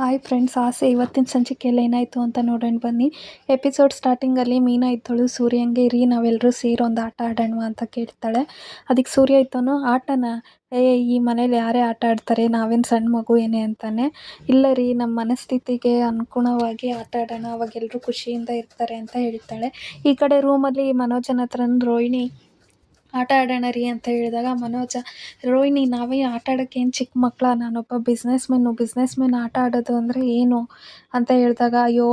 Hi friends ಆಸೆ ಇವತ್ತಿನ ಸಂಚಿಕೆಯಲ್ಲಿ ಏನಾಯಿತು ಅಂತ ನೋಡೋಣ ಬನ್ನಿ. ಎಪಿಸೋಡ್ ಸ್ಟಾರ್ಟಿಂಗಲ್ಲಿ ಮೀನಾ ಇದ್ದಳು, ಸೂರ್ಯಂಗೆ ರೀ ನಾವೆಲ್ಲರೂ ಸೇರಿ ಒಂದು ಆಟ ಆಡೋಣವಾ ಅಂತ ಕೇಳ್ತಾಳೆ. ಅದಕ್ಕೆ ಸೂರ್ಯ ಇದ್ದವನು, ಆಟನ? ಏ, ಈ ಮನೇಲಿ ಯಾರೇ ಆಟ ಆಡ್ತಾರೆ? ನಾವೇನು ಸಣ್ಣ ಮಗು ಏನೇ ಅಂತಾನೆ? ಇಲ್ಲ ರೀ ನಮ್ಮ ಮನಸ್ಥಿತಿಗೆ ಅನುಗುಣವಾಗಿ ಆಟ ಆಡೋಣ. ಅವಾಗೆಲ್ಲರೂ ಖುಷಿಯಿಂದ ಇರ್ತಾರೆ ಅಂತ ಹೇಳ್ತಾಳೆ. ಈ ಕಡೆ ರೂಮಲ್ಲಿ ಮನೋಜನ ಹತ್ರ ರೋಹಿಣಿ ಆಟ ಆಡೋಣ ರೀ ಅಂತ ಹೇಳಿದಾಗ ಮನೋಜ, ರೋಹಿಣಿ ನಾವೇ ಆಟ ಆಡೋಕ್ಕೆ ಏನು ಚಿಕ್ಕ ಮಕ್ಕಳ ನಾನೊಬ್ಬ ಬಿಸ್ನೆಸ್ ಮೆನ್ನು ಬಿಸ್ನೆಸ್ ಮೆನ್ ಆಟ ಆಡೋದು ಅಂದರೆ ಏನು? ಅಂತ ಹೇಳಿದಾಗ, ಅಯ್ಯೋ,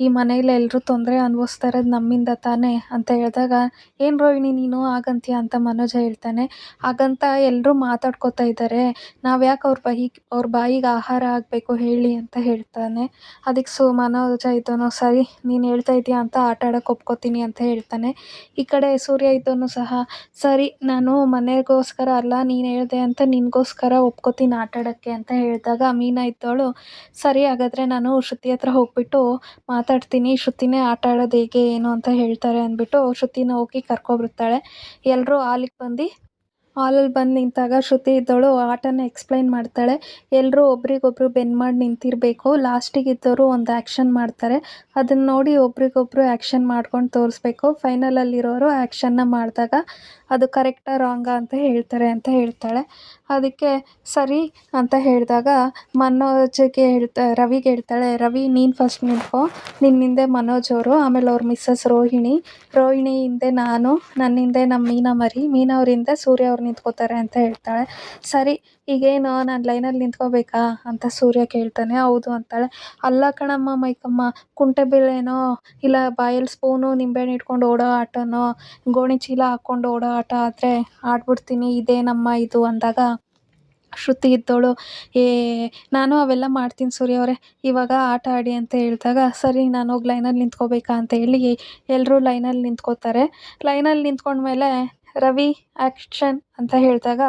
ಈ ಮನೇಲಿ ಎಲ್ಲರೂ ತೊಂದರೆ ಅನುಭವಿಸ್ತಾ ಇರೋದು ನಮ್ಮಿಂದ ತಾನೇ ಅಂತ ಹೇಳಿದಾಗ, ಏನು ರೋಹಿಣಿ ನೀನು ಹಾಗಂತೀಯ ಅಂತ ಮನೋಜ ಹೇಳ್ತಾನೆ. ಹಾಗಂತ ಎಲ್ಲರೂ ಮಾತಾಡ್ಕೋತಾ ಇದ್ದಾರೆ ನಾವು ಯಾಕೆ ಅವ್ರ ಬಾಯಿಗೆ ಅವ್ರ ಬಾಯಿಗೆ ಆಹಾರ ಆಗಬೇಕು ಹೇಳಿ ಅಂತ ಹೇಳ್ತಾನೆ. ಅದಕ್ಕೆ ಸೊ, ಮನೋಜ ಇದ್ದನು ಸರಿ, ನೀನು ಹೇಳ್ತಾ ಇದೀಯ ಅಂತ ಆಟ ಆಡೋಕೆ ಒಪ್ಕೋತೀನಿ ಅಂತ ಹೇಳ್ತಾನೆ. ಈ ಕಡೆ ಸೂರ್ಯ ಇದ್ದನು ಸಹ ಸರಿ, ನಾನು ಮನೆಗೋಸ್ಕರ ಅಲ್ಲ, ನೀನು ಹೇಳಿದೆ ಅಂತ ನಿನಗೋಸ್ಕರ ಒಪ್ಕೋತೀನಿ ಆಟ ಆಡೋಕ್ಕೆ ಅಂತ ಹೇಳಿದಾಗ ಮೀನಾ ಇದ್ದವಳು, ಸರಿ, ಹಾಗಾದರೆ ನಾನು ಶ್ರುತಿ ಹತ್ರ ಹೋಗ್ಬಿಟ್ಟು ಮಾತಾಡ್ತೀನಿ, ಶ್ರುತಿನೇ ಆಟ ಆಡೋದು ಹೇಗೆ, ಏನು ಅಂತ ಹೇಳ್ತಾರೆ ಅಂದ್ಬಿಟ್ಟು ಶ್ರುತಿನ ಹೋಗಿ ಕರ್ಕೊಬರ್ತಾಳೆ ಎಲ್ಲರೂ ಹಾಲಿಗೆ ಬಂದು ಹಾಲಲ್ಲಿ ಬಂದು ನಿಂತಾಗ ಶ್ರುತಿ ಇದ್ದವಳು ಆಟನ ಎಕ್ಸ್ಪ್ಲೈನ್ ಮಾಡ್ತಾಳೆ. ಎಲ್ಲರೂ ಒಬ್ರಿಗೊಬ್ರು ಬೆನ್ ಮಾಡಿ ನಿಂತಿರಬೇಕು, ಲಾಸ್ಟಿಗೆ ಇದ್ದವರು ಒಂದು ಆ್ಯಕ್ಷನ್ ಮಾಡ್ತಾರೆ. ಅದನ್ನು ನೋಡಿ ಒಬ್ರಿಗೊಬ್ರು ಆ್ಯಕ್ಷನ್ ಮಾಡ್ಕೊಂಡು ತೋರಿಸ್ಬೇಕು. ಫೈನಲಲ್ಲಿರೋರು ಆ್ಯಕ್ಷನ್ನ ಮಾಡಿದಾಗ ಅದು ಕರೆಕ್ಟಾ ರಾಂಗಾ ಅಂತ ಹೇಳ್ತಾರೆ ಅಂತ ಹೇಳ್ತಾಳೆ. ಅದಕ್ಕೆ ಸರಿ ಅಂತ ಹೇಳಿದಾಗ ಮನೋಜ್ಗೆ ಹೇಳ್ತಾ, ರವಿಗೆ ಹೇಳ್ತಾಳೆ, ರವಿ, ನೀನು ಫಸ್ಟ್ ನಿಂತ್ಕೊ ನಿನ್ನ ಹಿಂದೆ ಮನೋಜ್ ಅವರು, ಆಮೇಲೆ ಅವ್ರ ಮಿಸ್ಸಸ್ ರೋಹಿಣಿ. ರೋಹಿಣಿ ಹಿಂದೆ ನಾನು ನನ್ನ ಹಿಂದೆ ನಮ್ಮ ಮೀನಾ ಮರಿ. ಮೀನಾ ಅವ್ರ ಸೂರ್ಯ ಅವ್ರು ನಿಂತ್ಕೋತಾರೆ ಅಂತ ಹೇಳ್ತಾಳೆ. ಸರಿ, ಈಗೇನು ನಾನು ಲೈನಲ್ಲಿ ನಿಂತ್ಕೋಬೇಕಾ? ಅಂತ ಸೂರ್ಯ ಕೇಳ್ತಾನೆ. ಹೌದು, ಅಂತಾಳೆ. ಅಲ್ಲ ಕಣಮ್ಮ ಮೈಕಮ್ಮ ಕುಂಟೆಬಿಲ್ಲೆನೋ ಇಲ್ಲ ಬಾಯಲ್ಲಿ ಸ್ಪೂನು ನಿಂಬೆಹಣ್ಣು ಇಟ್ಕೊಂಡು ಓಡೋ ಆಟನೋ ಗೋಣಿ ಚೀಲ ಹಾಕ್ಕೊಂಡು ಓಡೋ ಆದರೆ ಆಡ್ಬಿಡ್ತೀನಿ ಇದೇನಮ್ಮ ಇದು ಅಂದಾಗ ಶ್ರುತಿ ಇದ್ದೋಳು, ಏ, ನಾನು ಅವೆಲ್ಲ ಮಾಡ್ತೀನಿ ಸೂರ್ಯ ಅವರೇ, ಇವಾಗ ಆಟ ಆಡಿ ಅಂತ ಹೇಳಿದಾಗ, ಸರಿ, ನಾನು ಹೋಗಿ ಲೈನಲ್ಲಿ ನಿಂತ್ಕೋಬೇಕಾ? ಅಂತ ಹೇಳಿ ಎಲ್ಲರೂ ಲೈನಲ್ಲಿ ನಿಂತ್ಕೋತಾರೆ. ಲೈನಲ್ಲಿ ನಿಂತ್ಕೊಂಡ್ಮೇಲೆ ರವಿ ಆ್ಯಕ್ಷನ್ ಅಂತ ಹೇಳಿದಾಗ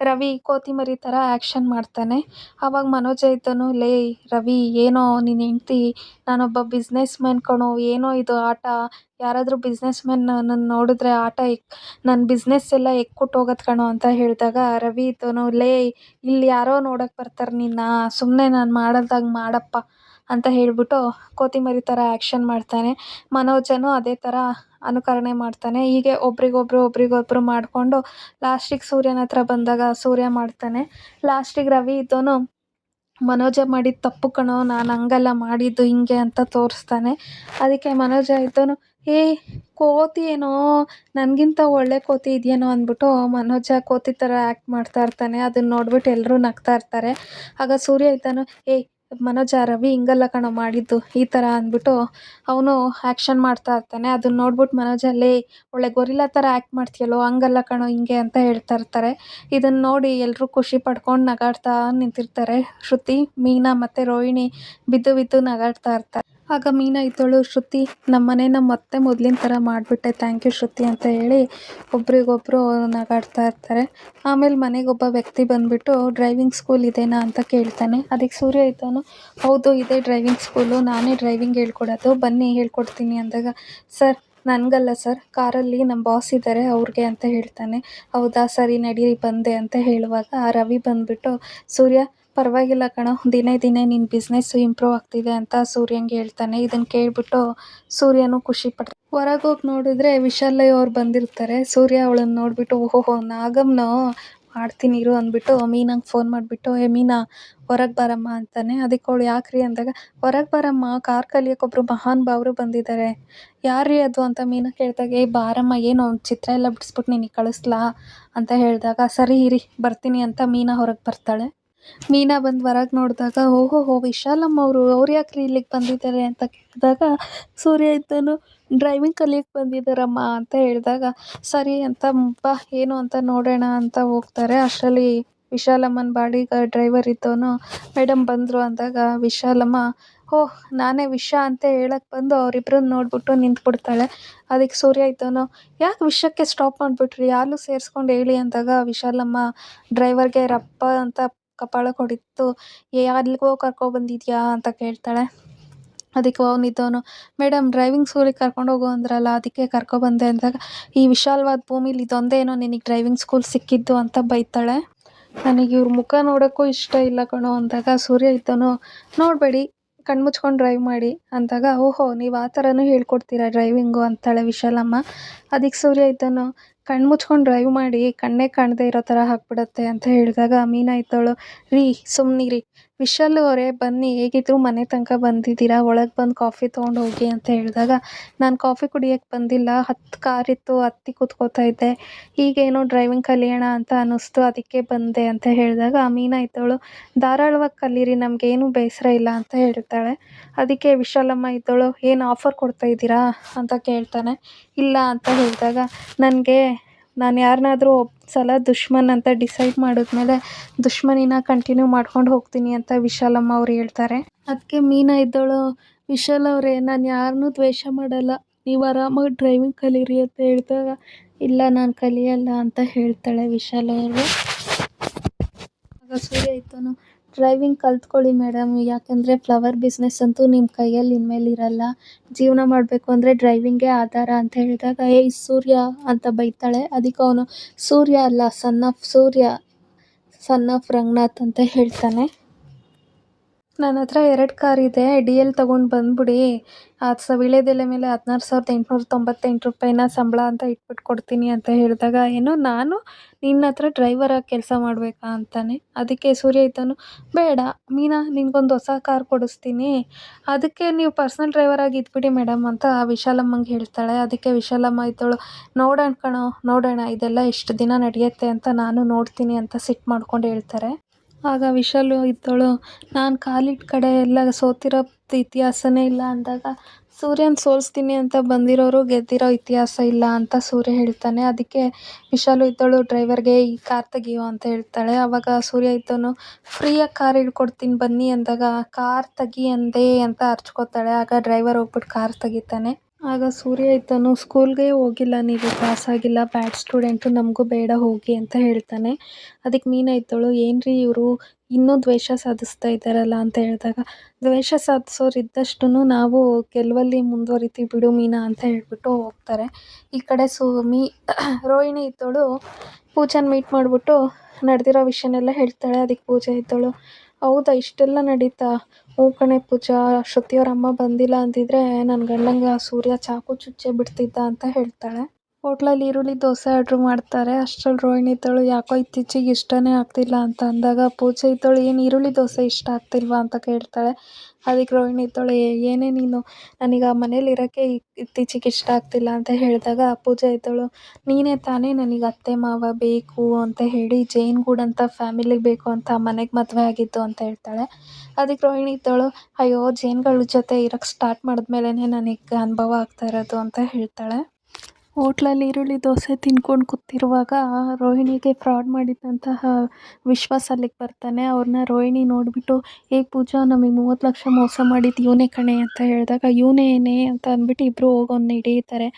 ರವಿ ಕೋತಿಮರಿ ಥರ ಆ್ಯಕ್ಷನ್ ಮಾಡ್ತಾನೆ. ಆವಾಗ ಮನೋಜ ಇದ್ದನು ಲೇ ರವಿ, ಏನೋ ನಿನ್ನ ಹೆಂಡ್ತಿ, ನಾನೊಬ್ಬ ಬಿಸ್ನೆಸ್ ಮ್ಯಾನ್ ಕಣೋ, ಏನೋ ಇದು ಆಟ, ಯಾರಾದರೂ ಬಿಸ್ನೆಸ್ ಮ್ಯಾನ್ ನನ್ನನ್ನು ನೋಡಿದ್ರೆ ಆಟ ಎಕ್ ನನ್ನ ಬಿಸ್ನೆಸ್ ಎಲ್ಲ ಎಕ್ಕುಟ್ಟು ಕಣೋ ಅಂತ ಹೇಳಿದಾಗ ರವಿ ಇದ್ದನು ಲೇ, ಇಲ್ಲಿ ಯಾರೋ ನೋಡಕ್ಕೆ ಬರ್ತಾರೆ ನಿನ್ನ ಸುಮ್ಮನೆ ನಾನು ಮಾಡಲ್ದಾಗ ಮಾಡಪ್ಪ ಅಂತ ಹೇಳಿಬಿಟ್ಟು ಕೋತಿಮರಿ ಥರ ಆ್ಯಕ್ಷನ್ ಮಾಡ್ತಾನೆ. ಮನೋಜನು ಅದೇ ಥರ ಅನುಕರಣೆ ಮಾಡ್ತಾನೆ. ಹೀಗೆ ಒಬ್ರಿಗೊಬ್ರು ಒಬ್ರಿಗೊಬ್ರು ಮಾಡಿಕೊಂಡು ಲಾಸ್ಟಿಗೆ ಸೂರ್ಯನ ಹತ್ರ ಬಂದಾಗ ಸೂರ್ಯ ಮಾಡ್ತಾನೆ. ಲಾಸ್ಟಿಗೆ ರವಿ ಇದ್ದೋನು ಮನೋಜ ಮಾಡಿದ ತಪ್ಪು ಕಣೋ, ನಾನು ಹಂಗೆಲ್ಲ, ಮಾಡಿದ್ದು ಹಿಂಗೆ ಅಂತ ತೋರಿಸ್ತಾನೆ. ಅದಕ್ಕೆ ಮನೋಜ ಇದ್ದೋನು ಏ ಕೋತಿ ಏನೋ, ನನಗಿಂತ ಒಳ್ಳೆ ಕೋತಿ ಇದೆಯೇನೋ ಅಂದ್ಬಿಟ್ಟು ಮನೋಜ ಕೋತಿ ಥರ ಆ್ಯಕ್ಟ್ ಮಾಡ್ತಾ ಇರ್ತಾನೆ. ಅದನ್ನ ನೋಡ್ಬಿಟ್ಟು ಎಲ್ಲರೂ ನಗ್ತಾ ಇರ್ತಾರೆ. ಆಗ ಸೂರ್ಯ ಇದ್ದಾನು ಏಯ್ ಮನೋಜ ರವಿ ಹಿಂಗಲ್ಲ ಕಣೋ ಮಾಡಿದ್ದು, ಈ ಥರ ಅಂದ್ಬಿಟ್ಟು ಅವನು ಆ್ಯಕ್ಷನ್ ಮಾಡ್ತಾ ಇರ್ತಾನೆ. ಅದನ್ನ ನೋಡ್ಬಿಟ್ಟು ಮನೋಜ ಒಳ್ಳೆ ಗೊರಿಲ್ಲಾ ಥರ ಆ್ಯಕ್ಟ್ ಮಾಡ್ತೀಯಲ್ಲೋ, ಹಂಗಲ್ಲ ಕಣೋ ಹಿಂಗೆ ಅಂತ ಹೇಳ್ತಾ ಇರ್ತಾರೆ. ಇದನ್ನು ನೋಡಿ ಎಲ್ಲರೂ ಖುಷಿ ಪಡ್ಕೊಂಡು ನಗಾಡ್ತಾ ನಿಂತಿರ್ತಾರೆ. ಶ್ರುತಿ, ಮೀನಾ ಮತ್ತು ರೋಹಿಣಿ ಬಿದ್ದು ಬಿದ್ದು ನಗಾಡ್ತಾ ಇರ್ತಾರೆ. ಆಗ ಮೀನಾ ಇದ್ದಳು, ಶ್ರುತಿ ನಮ್ಮ ಮನೇನ ಮತ್ತೆ ಮೊದಲಿನ ಥರ ಮಾಡಿಬಿಟ್ಟೆ ಥ್ಯಾಂಕ್ ಯು ಶ್ರುತಿ ಅಂತ ಹೇಳಿ ಒಬ್ರಿಗೊಬ್ರು ನಗಾಡ್ತಾ ಇರ್ತಾರೆ. ಆಮೇಲೆ ಮನೆಗೆ ಒಬ್ಬ ವ್ಯಕ್ತಿ ಬಂದುಬಿಟ್ಟು, ಡ್ರೈವಿಂಗ್ ಸ್ಕೂಲ್ ಇದೆನಾ? ಅಂತ ಕೇಳ್ತಾನೆ. ಅದಕ್ಕೆ ಸೂರ್ಯ ಇದ್ದವನು, ಹೌದು, ಇದೆ ಡ್ರೈವಿಂಗ್ ಸ್ಕೂಲು, ನಾನೇ ಡ್ರೈವಿಂಗ್ ಹೇಳ್ಕೊಡೋದು, ಬನ್ನಿ ಹೇಳ್ಕೊಡ್ತೀನಿ ಅಂದಾಗ, ಸರ್, ನನಗಲ್ಲ ಸರ್, ಕಾರಲ್ಲಿ ನಮ್ಮ ಬಾಸ್ ಇದ್ದಾರೆ ಅವ್ರಿಗೆ ಅಂತ ಹೇಳ್ತಾನೆ. ಹೌದಾ, ಸರಿ, ನಡೀರಿ, ಬಂದೆ ಅಂತ ಹೇಳುವಾಗ ರವಿ ಬಂದುಬಿಟ್ಟು, ಸೂರ್ಯ ಪರವಾಗಿಲ್ಲ ಕಣ. ದಿನೇ ದಿನೇ ನಿನ್ನ ಬಿಸ್ನೆಸ್ ಇಂಪ್ರೂವ್ ಆಗ್ತಿದೆ ಅಂತ ಸೂರ್ಯಂಗೆ ಹೇಳ್ತಾನೆ. ಇದನ್ನು ಕೇಳಿಬಿಟ್ಟು ಸೂರ್ಯನೂ ಖುಷಿ ಪಡ್ತಾನೆ ಹೊರಗೆ ಹೋಗಿ ನೋಡಿದ್ರೆ ವಿಶಾಲಯ್ಯ ಅವ್ರು ಬಂದಿರ್ತಾರೆ. ಸೂರ್ಯ ಅವಳನ್ನ ನೋಡಿಬಿಟ್ಟು ಓಹೋ ನಾಗಮ್ನ, ಮಾಡ್ತೀನಿ ಇರು ಅಂದ್ಬಿಟ್ಟು ಮೀನಂಗೆ ಫೋನ್ ಮಾಡಿಬಿಟ್ಟು, ಏ ಮೀನಾ, ಹೊರಗೆ ಬರಮ್ಮ ಅಂತಾನೆ. ಅದಕ್ಕೆ ಅವಳು ಯಾಕ್ರಿ ಅಂದಾಗ, ಹೊರಗೆ ಬರಮ್ಮ, ಕಾರ್ ಕಲಿಯೋಕ್ಕೊಬ್ರು ಮಹಾನ್ ಭಾವರು ಬಂದಿದ್ದಾರೆ ಯಾರು ರೀ ಅದು? ಅಂತ ಮೀನಾ ಕೇಳಿದಾಗ, ಏ ಬಾರಮ್ಮ, ಏನು ಅವ್ನ ಚಿತ್ರ ಎಲ್ಲ ಬಿಡಿಸ್ಬಿಟ್ಟು ನಿನಗೆ ಕಳಿಸ್ಲಾ? ಅಂತ ಹೇಳಿದಾಗ, ಸರಿ ಇರಿ, ಬರ್ತೀನಿ ಅಂತ ಮೀನಾ ಹೊರಗೆ ಬರ್ತಾಳೆ. ಮೀನಾ ಬಂದು ಹೊರಗೆ ನೋಡಿದಾಗ, ಓಹೋ, ಹೋ ವಿಶಾಲಮ್ಮ ಅವರು, ಅವ್ರು ಯಾಕ್ರಿ ಇಲ್ಲಿಗೆ ಬಂದಿದ್ದಾರೆ? ಅಂತ ಕೇಳಿದಾಗ, ಸೂರ್ಯ ಇದ್ದನು ಡ್ರೈವಿಂಗ್ ಕಲಿಯಕ್ಕೆ ಬಂದಿದ್ದಾರಮ್ಮ, ಅಂತ ಹೇಳಿದಾಗ, ಸರಿ ಅಂತ, ಬಾ, ಏನು ಅಂತ ನೋಡೋಣ ಅಂತ ಹೋಗ್ತಾರೆ. ಅಷ್ಟರಲ್ಲಿ ವಿಶಾಲಮ್ಮನ ಬಾಡಿಗೆ ಡ್ರೈವರ್ ಇದ್ದವನು ಮೇಡಮ್ ಬಂದರು ಅಂದಾಗ ವಿಶಾಲಮ್ಮ ಓಹ್ ನಾನೇ ವಿಷ ಅಂತ ಹೇಳಕ್ಕೆ ಬಂದು ಅವರಿಬ್ಬರನ್ನ ನೋಡಿಬಿಟ್ಟು ನಿಂತ್ಬಿಡ್ತಾಳೆ. ಅದಕ್ಕೆ ಸೂರ್ಯ ಇದ್ದವನು, ಯಾಕೆ ವಿಷಕ್ಕೆ ಸ್ಟಾಪ್ ಮಾಡಿಬಿಟ್ರಿ? ಯಾರು ಸೇರಿಸ್ಕೊಂಡು ಹೇಳಿ ಅಂದಾಗ ವಿಶಾಲಮ್ಮ ಡ್ರೈವರ್ಗೆ ರಪ್ಪ ಅಂತ ಕಪಾಳಕ್ಕೆ ಹೊಡಿತು ಏ, ಅಲ್ಲಿಗೋ ಕರ್ಕೊಬಂದಿದ್ಯಾ ಅಂತ ಕೇಳ್ತಾಳೆ. ಅದಕ್ಕೆ ಅವನಿದ್ದವನು ಮೇಡಮ್, ಡ್ರೈವಿಂಗ್ ಸ್ಕೂಲಿಗೆ ಕರ್ಕೊಂಡು ಹೋಗು ಅಂದ್ರಲ್ಲ, ಅದಕ್ಕೆ ಕರ್ಕೊಬಂದೆ ಅಂದಾಗ, ಈ ವಿಶಾಲವಾದ ಭೂಮಿಲಿ ಇದೊಂದೇ ಏನೋ ನಿನಗೆ ಡ್ರೈವಿಂಗ್ ಸ್ಕೂಲ್ ಸಿಕ್ಕಿದ್ದು ಅಂತ ಬೈತಾಳೆ. ನನಗೆ ಇವ್ರ ಮುಖ ನೋಡೋಕ್ಕೂ ಇಷ್ಟ ಇಲ್ಲ ಕಣೋ ಅಂದಾಗ, ಸೂರ್ಯ ಇದ್ದನು ನೋಡಬೇಡಿ ಕಣ್ಣು ಮುಚ್ಕೊಂಡು ಡ್ರೈವ್ ಮಾಡಿ ಅಂದಾಗ, ಓಹೋ, ನೀವು ಆ ಥರನೂ ಹೇಳ್ಕೊಡ್ತೀರಾ ಡ್ರೈವಿಂಗು? ಅಂತಾಳೆ ವಿಶಾಲಮ್ಮ. ಅದಕ್ಕೆ ಸೂರ್ಯ ಇದ್ದನು ಕಣ್ಣು ಮುಚ್ಕೊಂಡು ಡ್ರೈವ್ ಮಾಡಿ ಕಣ್ಣೇ ಕಾಣದೇ ಇರೋ ಥರ ಆಗ್ಬಿಡತ್ತೆ ಅಂತ ಹೇಳಿದಾಗ ಮೀನಾ ಇದ್ದವಳು ರೀ ಸುಮ್ಮನಿರಿ ವಿಶಾಲು ಅವರೇ, ಬನ್ನಿ, ಹೇಗಿದ್ರು ಮನೆ ತನಕ ಬಂದಿದ್ದೀರಾ? ಒಳಗೆ ಬಂದು ಕಾಫಿ ತೊಗೊಂಡು ಹೋಗಿ ಅಂತ ಹೇಳಿದಾಗ, ನಾನು ಕಾಫಿ ಕುಡಿಯೋಕ್ಕೆ ಬಂದಿಲ್ಲ, ಹತ್ತು ಕಾರ್ ಇತ್ತು, ಹತ್ತಿ ಕೂತ್ಕೋತಾ ಇದ್ದೆ. ಈಗೇನೋ ಡ್ರೈವಿಂಗ್ ಕಲಿಯೋಣ ಅಂತ ಅನ್ನಿಸ್ತು, ಅದಕ್ಕೆ ಬಂದೆ ಅಂತ ಹೇಳಿದಾಗ ಮೀನಾ ಇದ್ದವಳು ಧಾರಾಳವಾಗಿ ಕಲೀರಿ, ನಮಗೇನು ಬೇಸರ ಇಲ್ಲ ಅಂತ ಹೇಳ್ತಾಳೆ. ಅದಕ್ಕೆ ವಿಶಾಲಮ್ಮ ಇದ್ದವಳು ಏನು ಆಫರ್ ಕೊಡ್ತಾ ಇದ್ದೀರಾ? ಅಂತ ಕೇಳ್ತಾನೆ. ಇಲ್ಲ ಅಂತ ಹೇಳಿದಾಗ, ನನಗೆ ನಾನು ಯಾರನ್ನಾದ್ರೂ ಸಲ ದುಶ್ಮನ್ ಅಂತ ಡಿಸೈಡ್ ಮಾಡಿದ್ಮೇಲೆ ದುಶ್ಮನಿನ ಕಂಟಿನ್ಯೂ ಮಾಡ್ಕೊಂಡು ಹೋಗ್ತೀನಿ ಅಂತ ವಿಶಾಲಮ್ಮ ಅವ್ರು ಹೇಳ್ತಾರೆ. ಅದಕ್ಕೆ ಮೀನಾ ಇದ್ದವಳು ವಿಶಾಲ್ ಅವರೇ, ನಾನು ಯಾರನ್ನೂ ದ್ವೇಷ ಮಾಡಲ್ಲ, ನೀವು ಆರಾಮಾಗಿ ಡ್ರೈವಿಂಗ್ ಕಲೀರಿ ಅಂತ ಹೇಳಿದಾಗ, ಇಲ್ಲ, ನಾನು ಕಲಿಯಲ್ಲ ಅಂತ ಹೇಳ್ತಾಳೆ ವಿಶಾಲ್ ಅವರು. ಆಗ ಸೂರ್ಯ ಇದ್ದನು ಡ್ರೈವಿಂಗ್ ಕಲ್ತ್ಕೊಳ್ಳಿ ಮೇಡಮ್ ಯಾಕಂದರೆ ಫ್ಲವರ್ ಬಿಸ್ನೆಸ್ ಅಂತೂ ನಿಮ್ಮ ಕೈಯಲ್ಲಿ ಇನ್ಮೇಲೆ ಇರಲ್ಲ. ಜೀವನ ಮಾಡಬೇಕು ಅಂದರೆ ಡ್ರೈವಿಂಗೇ ಆಧಾರ ಅಂತ ಹೇಳಿದಾಗ, ಏ ಸೂರ್ಯ ಅಂತ ಬೈತಾಳೆ. ಅದಕ್ಕೆ ಅವನು, ಸೂರ್ಯ ಅಲ್ಲ son of Surya son of Ranganath ಅಂತ ಹೇಳ್ತಾನೆ. ನನ್ನ ಹತ್ರ ಎರಡು ಕಾರ್ ಇದೆ. ಡಿ ಎಲ್ ತೊಗೊಂಡು ಬಂದ್ಬಿಡಿ. ಅದು ಸ ವೀಳ್ಯದೆಲೆ ಮೇಲೆ ಹದಿನಾರು ಸಾವಿರದ ಎಂಟುನೂರ ತೊಂಬತ್ತೆಂಟು ರೂಪಾಯಿನ ಸಂಬಳ ಅಂತ ಇಟ್ಬಿಟ್ಟು ಕೊಡ್ತೀನಿ ಅಂತ ಹೇಳಿದಾಗ, ಏನು ನಾನು ನಿನ್ನ ಹತ್ರ ಡ್ರೈವರಾಗಿ ಕೆಲಸ ಮಾಡಬೇಕಾ? ಅಂತಾನೆ. ಅದಕ್ಕೆ ಸೂರ್ಯ ಇದ್ದನು ಬೇಡ, ಮೀನಾ, ನಿನಗೊಂದು ಹೊಸ ಕಾರ್ ಕೊಡಿಸ್ತೀನಿ. ಅದಕ್ಕೆ ನೀವು ಪರ್ಸ್ನಲ್ ಡ್ರೈವರಾಗಿ ಇದ್ಬಿಡಿ ಮೇಡಮ್ ಅಂತ ವಿಶಾಲಮ್ಮಂಗೆ ಹೇಳ್ತಾಳೆ. ಅದಕ್ಕೆ ವಿಶಾಲಮ್ಮ, ಇದ್ದಳು, ನೋಡೋಣ ಕಣೋ, ನೋಡೋಣ, ಇದೆಲ್ಲ ಎಷ್ಟು ದಿನ ನಡೆಯುತ್ತೆ ಅಂತ ನಾನು ನೋಡ್ತೀನಿ ಅಂತ ಸಿಟ್ಟು ಮಾಡ್ಕೊಂಡು ಹೇಳ್ತಾರೆ. ಆಗ ವಿಶಾಲು ಇದ್ದಳು. ನಾನು ಕಾಲಿಟ್ಟ ಕಡೆ ಎಲ್ಲ ಸೋತಿರೋ ಇತಿಹಾಸನೇ ಇಲ್ಲ ಅಂದಾಗ, ಸೂರ್ಯನ ಸೋಲಿಸ್ತೀನಿ ಅಂತ ಬಂದಿರೋರು ಗೆದ್ದಿರೋ ಇತಿಹಾಸ ಇಲ್ಲ ಅಂತ ಸೂರ್ಯ ಹೇಳ್ತಾನೆ. ಅದಕ್ಕೆ ವಿಶಾಲು ಇದ್ದಳು, ಡ್ರೈವರ್ಗೆ ಈ ಕಾರ್ ತೆಗಿಯೋ ಅಂತ ಹೇಳ್ತಾಳೆ. ಆವಾಗ ಸೂರ್ಯ ಇದ್ದವನು ಫ್ರೀಯಾಗಿ ಕಾರ್ ಹಿಡ್ಕೊಡ್ತೀನಿ ಬನ್ನಿ ಅಂದಾಗ, ಕಾರ್ ತೆಗಿ ಅಂದೆ ಅಂತ ಅರ್ಚ್ಕೋತಾಳೆ. ಆಗ ಡ್ರೈವರ್ ಹೋಗ್ಬಿಟ್ಟು ಕಾರ್ ತೆಗಿತಾನೆ. ಆಗ ಸೂರ್ಯ ಇದ್ದನು, ಸ್ಕೂಲ್ಗೆ ಹೋಗಿಲ್ಲ ನೀವು ಪಾಸ್ ಆಗಿಲ್ಲ ಬ್ಯಾಡ್ ಸ್ಟೂಡೆಂಟು ನಮಗೂ ಬೇಡ, ಹೋಗಿ ಅಂತ ಹೇಳ್ತಾನೆ. ಅದಕ್ಕೆ ಮೀನಾ ಇದ್ದಳು ಏನು ಇವರು, ಇನ್ನೂ ದ್ವೇಷ ಸಾಧಿಸ್ತಾ ಇದ್ದಾರಲ್ಲ ಅಂತ ಹೇಳಿದಾಗ, ದ್ವೇಷ ಸಾಧಿಸೋರು ಇದ್ದಷ್ಟು ನಾವು ಗೆಲುವಲ್ಲಿ ಮುಂದುವರಿತೀವಿ ಬಿಡು ಮೀನಾ ಅಂತ ಹೇಳ್ಬಿಟ್ಟು ಹೋಗ್ತಾರೆ. ಈ ಕಡೆ ಸು ಮೀ ರೋಹಿಣಿ ಇದ್ದವಳು ಪೂಜಾನ ಮೀಟ್ ಮಾಡಿಬಿಟ್ಟು ನಡೆದಿರೋ ವಿಷಯನೆಲ್ಲ ಹೇಳ್ತಾಳೆ. ಅದಕ್ಕೆ ಪೂಜಾ ಇದ್ದೋಳು, ಹೌದಾ, ಇಷ್ಟೆಲ್ಲ ನಡೀತಾ? ಹ್ಞೂ ಕಣೆ ಪೂಜಾ ಶ್ರುತಿಯವ್ರ ಅಮ್ಮ ಬಂದಿಲ್ಲ ಅಂದಿದ್ರೆ ನನ್ನ ಗಂಡಂಗೆ ಸೂರ್ಯ ಚಾಕು ಚುಚ್ಚೇ ಬಿಡ್ತಿದ್ದ ಅಂತ ಹೇಳ್ತಾಳೆ. ಹೋಟ್ಲಲ್ಲಿ ಈರುಳ್ಳಿ, ದೋಸೆ ಆರ್ಡ್ರ್ ಮಾಡ್ತಾರೆ. ಅಷ್ಟ್ರಲ್ಲಿ ರೋಹಿಣಿ ಇದ್ದಳು, ಯಾಕೋ ಇತ್ತೀಚೆಗೆ ಇಷ್ಟನೇ ಆಗ್ತಿಲ್ಲ ಅಂತ ಅಂದಾಗ, ಪೂಜೆ ಇದ್ದಳು, ಏನು ಈರುಳ್ಳಿ, ದೋಸೆ ಇಷ್ಟ ಆಗ್ತಿಲ್ವಾ? ಅಂತ ಕೇಳ್ತಾಳೆ. ಅದಕ್ಕೆ ರೋಹಿಣಿ ಇದ್ದಳು ಏನೇ ನೀನು, ನನಗೆ ಆ ಮನೇಲಿ ಇರೋಕ್ಕೆ ಇತ್ತೀಚೆಗೆ ಇಷ್ಟ ಆಗ್ತಿಲ್ಲ ಅಂತ ಹೇಳಿದಾಗ, ಪೂಜೆ ಇದ್ದಳು, ನೀನೇ ತಾನೇ ನನಗೆ ಅತ್ತೆ, ಮಾವ ಬೇಕು ಅಂತ ಹೇಳಿ ಜೈನ್ ಗೂಡ್ ಅಂತ ಫ್ಯಾಮಿಲಿಗೆ ಬೇಕು ಅಂತ ಮನೆಗೆ ಮದುವೆ ಆಗಿದ್ದು ಅಂತ ಹೇಳ್ತಾಳೆ. ಅದಕ್ಕೆ ರೋಹಿಣಿ ಇದ್ದಳು, ಅಯ್ಯೋ, ಜೈನ್ಗಳ ಜೊತೆ ಇರೋಕ್ಕೆ ಸ್ಟಾರ್ಟ್ ಮಾಡಿದ್ಮೇಲೆ ನನಗೆ ಅನುಭವ ಆಗ್ತಾ ಇರೋದು ಅಂತ ಹೇಳ್ತಾಳೆ. ಹೋಟ್ಲಲ್ಲಿ ಈರುಳ್ಳಿ ದೋಸೆ ತಿನ್ಕೊಂಡು ಕೂತಿರುವಾಗ ರೋಹಿಣಿಗೆ ಫ್ರಾಡ್ ಮಾಡಿದ್ದಂತಹ ವಿಶ್ವಾಸ ಅಲ್ಲಿಗೆ ಬರ್ತಾನೆ. ಅವ್ರನ್ನ ರೋಹಿಣಿ ನೋಡಿಬಿಟ್ಟು, ಏ ಪೂಜಾ, ನಮಗೆ ಮೂವತ್ತು ಲಕ್ಷ ಮೋಸ ಮಾಡಿದ್ದು ಇವನೇ ಕಣೆ ಅಂತ ಹೇಳಿದಾಗ ಇವನೇನೇ ಅಂತ ಅಂದ್ಬಿಟ್ಟು ಇಬ್ಬರು ಹೋಗೋನ್ನ ಹಿಡಿಯುತ್ತಾರೆ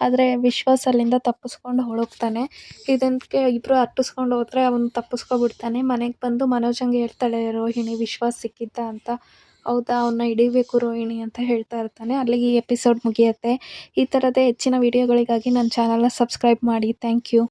ಆದರೆ ವಿಶ್ವಾಸ ಅಲ್ಲಿಂದ ತಪ್ಪಿಸ್ಕೊಂಡು ಹೊಳಗ್ತಾನೆ ಇದಕ್ಕೆ ಇಬ್ಬರು ಅಟ್ಟಿಸ್ಕೊಂಡು ಹೋದರೆ ಅವನು ತಪ್ಪಿಸ್ಕೊಬಿಡ್ತಾನೆ. ಮನೆಗೆ ಬಂದು ಮನೋಜಂಗೆ ಹೇಳ್ತಾಳೆ, ರೋಹಿಣಿ, ವಿಶ್ವಾಸ ಸಿಕ್ಕಿದ್ದ ಅಂತ. ಹೌದಾ ಅವನ್ನ ಹಿಡಿಬೇಕು ರೋಹಿಣಿ ಅಂತ ಹೇಳ್ತಾ ಇರ್ತಾನೆ. ಅಲ್ಲಿಗೆ ಈ ಎಪಿಸೋಡ್ ಮುಗಿಯುತ್ತೆ. ಈ ಥರದ ಹೆಚ್ಚಿನ ವೀಡಿಯೋಗಳಿಗಾಗಿ ನನ್ನ ಚಾನಲ್ನ ಸಬ್ಸ್ಕ್ರೈಬ್ ಮಾಡಿ. Thank you